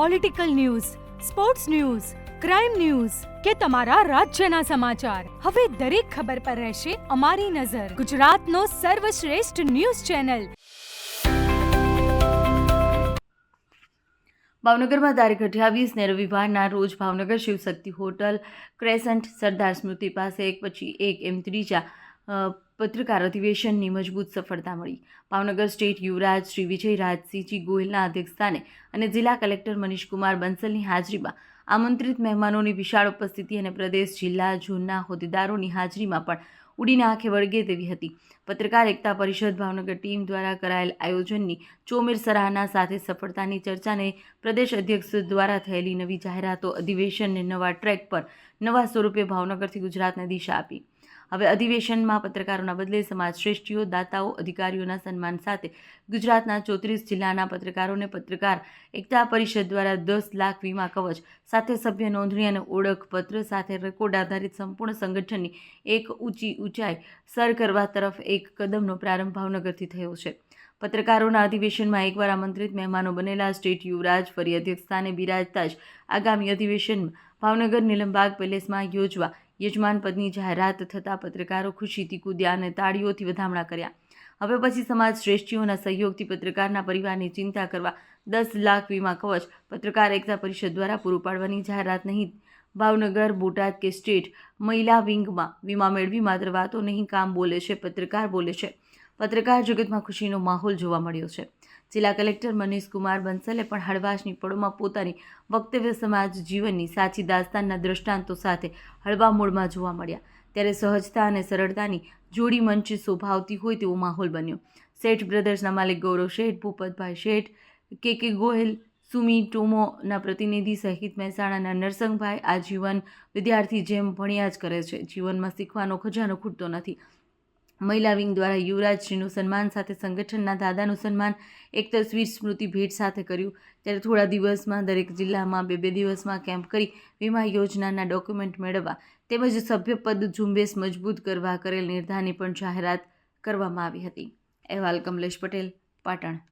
Political news sports news crime news કે તમારા રાજ્યના સમાચાર. હવે દરેક ખબર પર રહેશે અમારી નજર. ગુજરાતનો સર્વશ્રેષ્ઠ ન્યૂઝ ચેનલ. ભાવનગરમાં તારીખ અઠ્યાવીસને રવિવારના રોજ ભાવનગર શિવશક્તિ હોટલ ક્રેસન્ટ સરદાર સ્મૃતિ પાસે એક પછી એક એમ ત્રીજા પત્રકાર અધિવેશનની મજબૂત સફળતા મળી. ભાવનગર સ્ટેટ યુવરાજ શ્રી વિજય રાજસિંહજી ગોહિલના અધ્યક્ષસ્થાને અને જિલ્લા કલેક્ટર મનીષકુમાર બંસલની હાજરીમાં આમંત્રિત મહેમાનોની વિશાળ ઉપસ્થિતિ અને પ્રદેશ જિલ્લા ઝોનના હોદ્દેદારોની હાજરીમાં પણ ઉડીને આંખે વળગે તેવી હતી. પત્રકાર એકતા પરિષદ ભાવનગર ટીમ દ્વારા કરાયેલ આયોજનની ચોમેર સરાહના સાથે સફળતાની ચર્ચાને પ્રદેશ અધ્યક્ષ દ્વારા થયેલી નવી જાહેરાતો અધિવેશનને નવા ટ્રેક પર નવા સ્વરૂપે ભાવનગરથી ગુજરાતને દિશા આપી. હવે અધિવેશનમાં પત્રકારોના બદલે સમાજ શ્રેષ્ઠીઓ દાતાઓ, અધિકારીઓના સન્માન સાથે ગુજરાતના ચોત્રીસ જિલ્લાના પત્રકારોને પત્રકાર એકતા પરિષદ દ્વારા દસ લાખ વીમા કવચ, સાથે સભ્ય નોંધણી અને ઓળખપત્ર, સાથે રેકોર્ડ આધારિત સંપૂર્ણ સંગઠનની એક ઊંચી ઊંચાઈ સર કરવા તરફ એક કદમનો પ્રારંભ ભાવનગરથી થયો છે. પત્રકારોના અધિવેશનમાં એકવાર આમંત્રિત મહેમાનો બનેલા સ્ટેટ યુવરાજ ફરી અધ્યક્ષસ્થાને બિરાજતા જ આગામી અધિવેશનમાં ભાવનગર નિલમબાગ પેલેસમાં યોજવા યજમાન પદની જાહેરાત થતાં પત્રકારો ખુશીથી કૂદ્યા અને તાળીઓથી વધામણા કર્યા. હવે પછી સમાજ શ્રેષ્ઠીઓના સહયોગથી પત્રકારના પરિવારની ચિંતા કરવા દસ લાખ વીમા કવચ પત્રકાર એકતા પરિષદ દ્વારા પૂરું પાડવાની જાહેરાત નહીં. ભાવનગર, બોટાદ કે સ્ટેટ મહિલા વિંગમાં વીમા મેળવી માત્ર વાતો નહીં, કામ બોલે છે, પત્રકાર બોલે છે. પત્રકાર જગતમાં ખુશીનો માહોલ જોવા મળ્યો છે. જિલ્લા કલેક્ટર મનીષ કુમાર બંસલે પણ હળવાશની પળોમાં પોતાની વક્તવ્ય સમાજ જીવનની સાચી દાસ્તાનના દ્રષ્ટાંતો સાથે હળવા મૂળમાં જોવા મળ્યા. ત્યારે સહજતા અને સરળતાની જોડી મંચ શોભાવતી હોય તેવો માહોલ બન્યો. શેઠ બ્રધર્સના માલિક ગૌરવ શેઠ, ભૂપતભાઈ શેઠ, કે કે ગોહિલ, સુમી ટોમોના પ્રતિનિધિ સહિત મહેસાણાના નરસંગભાઈ આ જીવન વિદ્યાર્થી જેમ ભણ્યા જ કરે છે. જીવનમાં શીખવાનો ખજાનો ખૂટતો નથી. મહિલા વિંગ દ્વારા યુવરાજશ્રીનું સન્માન સાથે સંગઠનના દાદાનું સન્માન, એક તસવીર સ્મૃતિ ભેટ સાથે કર્યું. ત્યારે થોડા દિવસમાં દરેક જિલ્લામાં બે બે દિવસમાં કેમ્પ કરી વીમા યોજનાના ડોક્યુમેન્ટ મેળવવા તેમજ સભ્યપદ ઝુંબેશ મજબૂત કરવા કરેલ નિર્ધારની પણ જાહેરાત કરવામાં આવી હતી. અહેવાલ કમલેશ પટેલ, પાટણ.